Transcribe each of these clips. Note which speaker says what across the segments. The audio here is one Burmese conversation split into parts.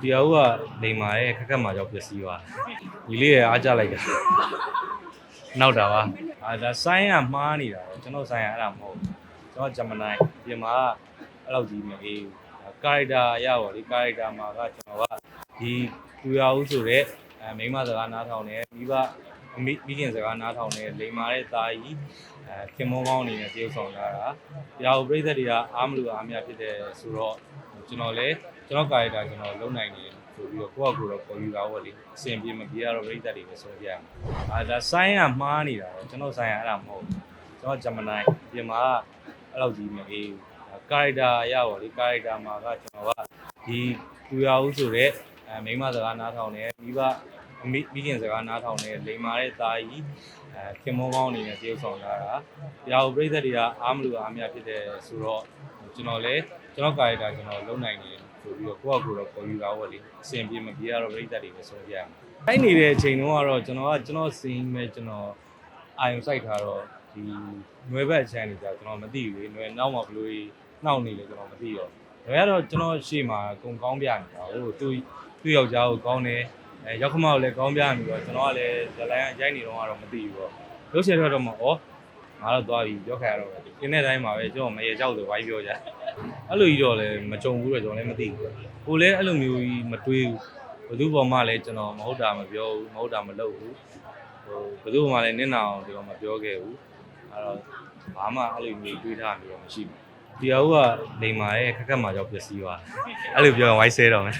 Speaker 1: ဒီအုပ်ကနေမာရဲ့ခက်ခက်မှာကြောက်ပျက်စီးသွားညီလေးရဲ့အားကြလိုက်တာနောက်တာပါအာဒါဆိုင်းကမှားနေတာပဲကျွန်တော်ဆိုင်းကအဲ့ဒါမဟုတ်ဘူးကျွန်တော်ဂျမနိုင်းပြင်မှာအဲ့လောက်ကြီးမအေးဘူးကာရိုက်တာရပါလေကာရိုက်တာမှာကကျွန်တော်ကဒီသူရဦးဆိုတဲ့အဲမိန်းမစကားနားထောင်တယ်မိဘမိမိခင်စကားနားထောင်တယ်လိန်မာတဲ့သားကြီးအဲခင်မောကောင်းအနေနဲ့တရုပ်ဆောင်လာတာရာဟုပြိသက်တွေကအားမလို့အားမရဖြစ်တယ်ဆိုတော့ ကျွန်တော်လည်းကျွန်တော်ကာရိုက်တာကျွန်တော်လုံနိုင်တယ်ဆိုပြီးတော့ကိုယ့်အကူတော့ပေါ်ယူတာပေါ့လေအဆင်ပြေမပြေရတော့ပြိသက်တွေပဲဆုံးပြရမှာအာဒါဆိုင်းကမှားနေတာပဲကျွန်တော်ဆိုင်းကအဲ့ဒါမဟုတ်ဘူးကျွန်တော်ဂျမနိုင်းပြင်မှာအဲ့လောက်ကြီးမအေးဘူးကာရိုက်တာရပါလေကာရိုက်တာမှာကကျွန်တော်ကဒီသူရဦးဆိုတဲ့အဲမိန်းမစကားနားထောင်တယ်မိဘမိမိခင်စကားနားထောင်တယ်လိန်မာတဲ့သားကြီးအဲခင်မောကောင်းအနေနဲ့တရုပ်ဆောင်လာတာရာဟုပြိသက်တွေကအားမလို့အားမရဖြစ်တယ်ဆိုတော့ ကျွန်တော်လည်းကျွန်တော်ကာရိုက်တာကျွန်တော်လုံနိုင်တယ်ဆိုပြီးတော့ကိုယ့်အကူတော့ပေါ်ယူတာပေါ့လေအဆင်ပြေမပြေရတော့ပြိသက်တွေပဲဆုံးပြရမှာတိုင်းနေတဲ့အချိန်တုန်းကတော့ကျွန်တော်ကကျွန်တော်စင်းမဲ့ကျွန်တော်အာယုံစိုက်ထားတော့ဒီနွယ်ဘက်အချမ်းနေကြကျွန်တော်မသိဘူးလေနွယ်နောက်မှာဘလို့နှောက်နေလေကျွန်တော်မသိတော့ဒါပေမဲ့တော့ကျွန်တော်ရှေ့မှာကုံကောင်းပြနေတာဟိုသူသူ့ယောက်ျားကိုကောင်းတယ်အဲရောက်ခမောက်လည်းကောင်းပြနေတော့ကျွန်တော်ကလည်းဇလိုင်းရိုက်နေတော့ကတော့မသိဘူးပေါ့ရုပ်ရှင်ထွက်တော့မှဩ ငါတော့သွားပြီပြောခါရတော့ပဲဒီနေ့တိုင်းမှာပဲကျွန်တော်မရေကြောက်ဆိုဝိုင်းပြောကြအဲ့လိုကြီးတော့လည်းမကြုံဘူးတော့ကျွန်တော်လည်းမသိဘူးကိုလည်းအဲ့လိုမျိုးကြီးမတွေးဘူးဘယ်သူပေါ်မှလည်းကျွန်တော်မဟုတ်တာမပြောဘူးမဟုတ်တာမလုပ်ဘူးဟိုဘယ်သူမှလည်းနင့်နာအောင်ဒီတော့မပြောခဲ့ဘူးအဲ့တော့ဘာမှအဲ့လိုမျိုးတွေးထားမျိုးတော့မရှိဘူးဒီအုပ်ကနေမာရဲ့ခက်ခက်မှာကြောက်ပျက်စီးသွားအဲ့လိုပြောရင်ဝိုင်းဆဲတော့မယ်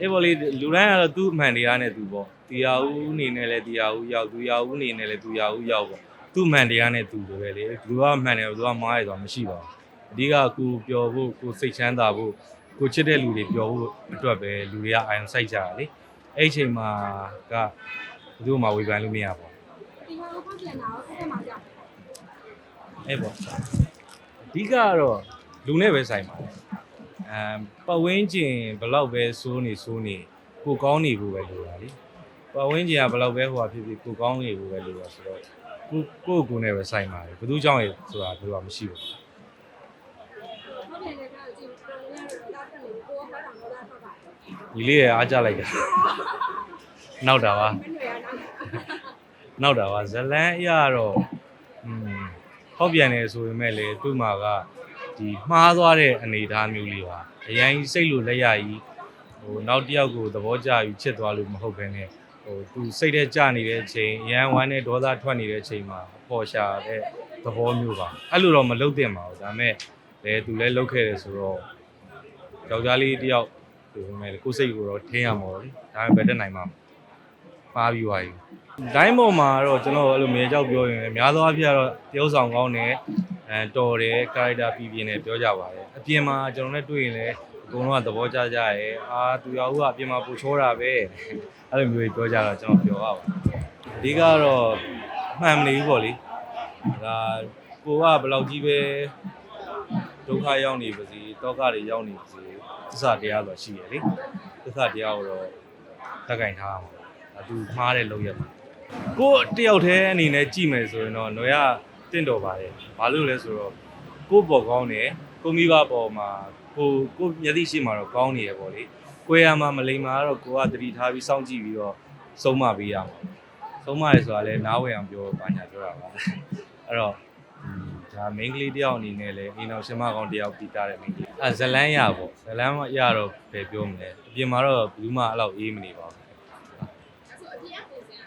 Speaker 1: အေးဘောလေးလူတိုင်းကတော့သူ့အမှန်တရားနဲ့သူပေါ့တရားဦးအနေနဲ့လည်းတရားဦးရောက်သူရောက်ဦးအနေနဲ့လည်းသူရောက်ဦးရောက်ပေါ့ သူ့အမှန်တရားနဲ့သူလိုပဲလေသူကမှန်တယ်သူကမားရဆိုတာမရှိပါဘူးအဓိကကိုပျော်ဖို့ကိုစိတ်ချမ်းသာဖို့ကိုချစ်တဲ့လူတွေပျော်ဖို့အတွက်ပဲလူတွေကအာရုံစိုက်ကြတာလေအဲ့ဒီအချိန်မှာကဘယ်သူမှဝေဖန်လို့မရပါဘူး
Speaker 2: ဒီမှာတော့ပြန်လာတော့ဆက်မှာကြောက်
Speaker 1: အဲ့ပေါ့အဓိကကတော့လူနဲ့ပဲဆိုင်ပါတယ်အမ်ပတ်ဝန်းကျင်ဘလောက်ပဲစိုးနေစိုးနေကိုကောင်းနေဖို့ပဲလိုတာလေပတ်ဝန်းကျင်ကဘလောက်ပဲဟိုဟာဖြစ်ဖြစ်ကိုကောင်းနေဖို့ပဲလိုတာဆိုတော့ ကိုကိုယ့်ကိုယ်နဲ့ပဲဆိုင်ပါတယ်ဘယ်သူကြောင့်ရဆိုတာဘယ်လိုမှမရှိဘူး
Speaker 2: ဟုတ်တယ်လေကကြည့်ပြန်ရတော့တာတက်နေကိုယ်ဖတ်တာတော့တာဖတ်ပါ
Speaker 1: ညီလေးရဲ့အားကြလိုက်တာနောက်တာပါ
Speaker 2: မင်းတွေရတော့
Speaker 1: နောက်တာပါဇလန်းအရာတော့อืมဟောက်ပြန်နေဆိုပေမဲ့လေသူ့မှာကဒီမှားသွားတဲ့အနေအထားမျိုးလေးပါအရင်စိတ်လိုလက်ရကြီးဟိုနောက်တစ်ယောက်ကိုသဘောကျပြီးချစ်သွားလို့မဟုတ်ဘဲနဲ့ ဟိုသူစိတ်ထဲကြနေတဲ့အချိန်ရန်ဝမ်းနဲ့ဒေါသထွက်နေတဲ့အချိန်မှာပေါ်ရှာတဲ့သဘောမျိုးပါအဲ့လိုတော့မလုပ်သင့်ပါဘူးဒါပေမဲ့လေသူလည်းလုပ်ခဲ့တယ်ဆိုတော့ယောက်ျားလေးတစ်ယောက်ဒီမဲ့ကိုယ်စိတ်ကိုတော့ထင်းရမှာပေါ့လေဒါပေမဲ့ဘယ်တက်နိုင်မှာမှားပြီးသွားပြီဒိုင်းပေါ်မှာတော့ကျွန်တော်အဲ့လိုမြေကြောက်ပြောရင်လည်းများသောအားဖြင့်ကတော့တရုပ်ဆောင်ကောင်းတယ်အဲတော်တယ်ကာရိုက်တာပြည်ပြင်းတယ်ပြောကြပါတယ်အပြင်မှာကျွန်တော်နဲ့တွေ့ရင်လည်း အကုန်လုံးကသဘောကျကြရဲအာသူရဦးကအပြင်မှာပူချောတာပဲအဲ့လိုမျိုးတွေပြောကြတော့ကျွန်တော်ပြောရပါတယ်အဓိကတော့မှန်မနေဘူးပေါ့လေဒါကိုကဘယ်လောက်ကြီးပဲဒုက္ခရောက်နေပါစေတောကတွေရောက်နေပါစေသစ္စာတရားဆိုရှိရလေသစ္စာတရားကိုတော့တက်ကင်ထားရမှာဒါသူမှားတဲ့လုပ်ရက်ပါကိုတယောက်တည်းအနေနဲ့ကြည့်မယ်ဆိုရင်တော့ຫນွေကတင့်တော်ပါတယ်။ဘာလို့လဲဆိုတော့ကိုယ့်ပေါ်ကောင်းတယ်ကိုမိဘပေါ်မှာ ကိုကိုမျက်စိရှိမှတော့ကောင်းနေရပေါ့လေ။ကိုယ်ရမှာမလိမ္မာတော့ကိုကတတိထားပြီးစောင့်ကြည့်ပြီးတော့ဆုံးမပေးရမှာ။ဆုံးမရဲဆိုတာလည်းနားဝယ်အောင်ပြောပါညာပြောတာပါ။အဲ့တော့ဒါ main ကလေးတယောက်အနေနဲ့လည်းအိမ်တော်ရှင်မကောင်တယောက်ပြီးတာတဲ့ main ကလေး။အဲဇလန်းရပေါ့။ဇလန်းရတော့ဘယ်ပြောမလဲ။အပြင်မှာတော့ဘူးမှအဲ့လောက်အေးမနေပါဘူး။
Speaker 2: ဆိုအပြင်ကပုံစံ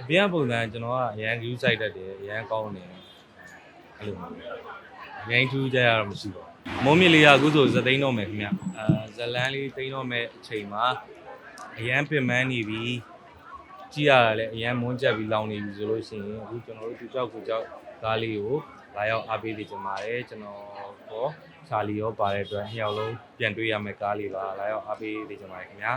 Speaker 1: အပြင်ကပုံစံကျွန်တော်ကအရန် view site တက်တယ်အရန်ကောင်းတယ်အဲ့လိုမျိုးအရင်ထူးကြရတော့မရှိပါဘူး မုံမြင့်လေးကအခုဆိုဇသိန်းတော့မယ်ခင်ဗျအဲဇလန်းလေးသိန်းတော့မယ်အချိန်မှာအရန်ပင်ပန်းနေပြီကြည့်ရတာလည်းအရန်မွန်းကြက်ပြီးလောင်နေပြီဆိုလို့ရှိရင်အခုကျွန်တော်တို့ဒီကြောက်ကိုကြောက်ကားလေးကိုလာရောက်အားပေးနေကြပါတယ်ကျွန်တော်ဟောချာလီရောပါတဲ့အတွက်နှစ်ယောက်လုံးပြန်တွေ့ရမယ့်ကားလေးပါလာရောက်အားပေးနေကြပါတယ်ခင်ဗျာ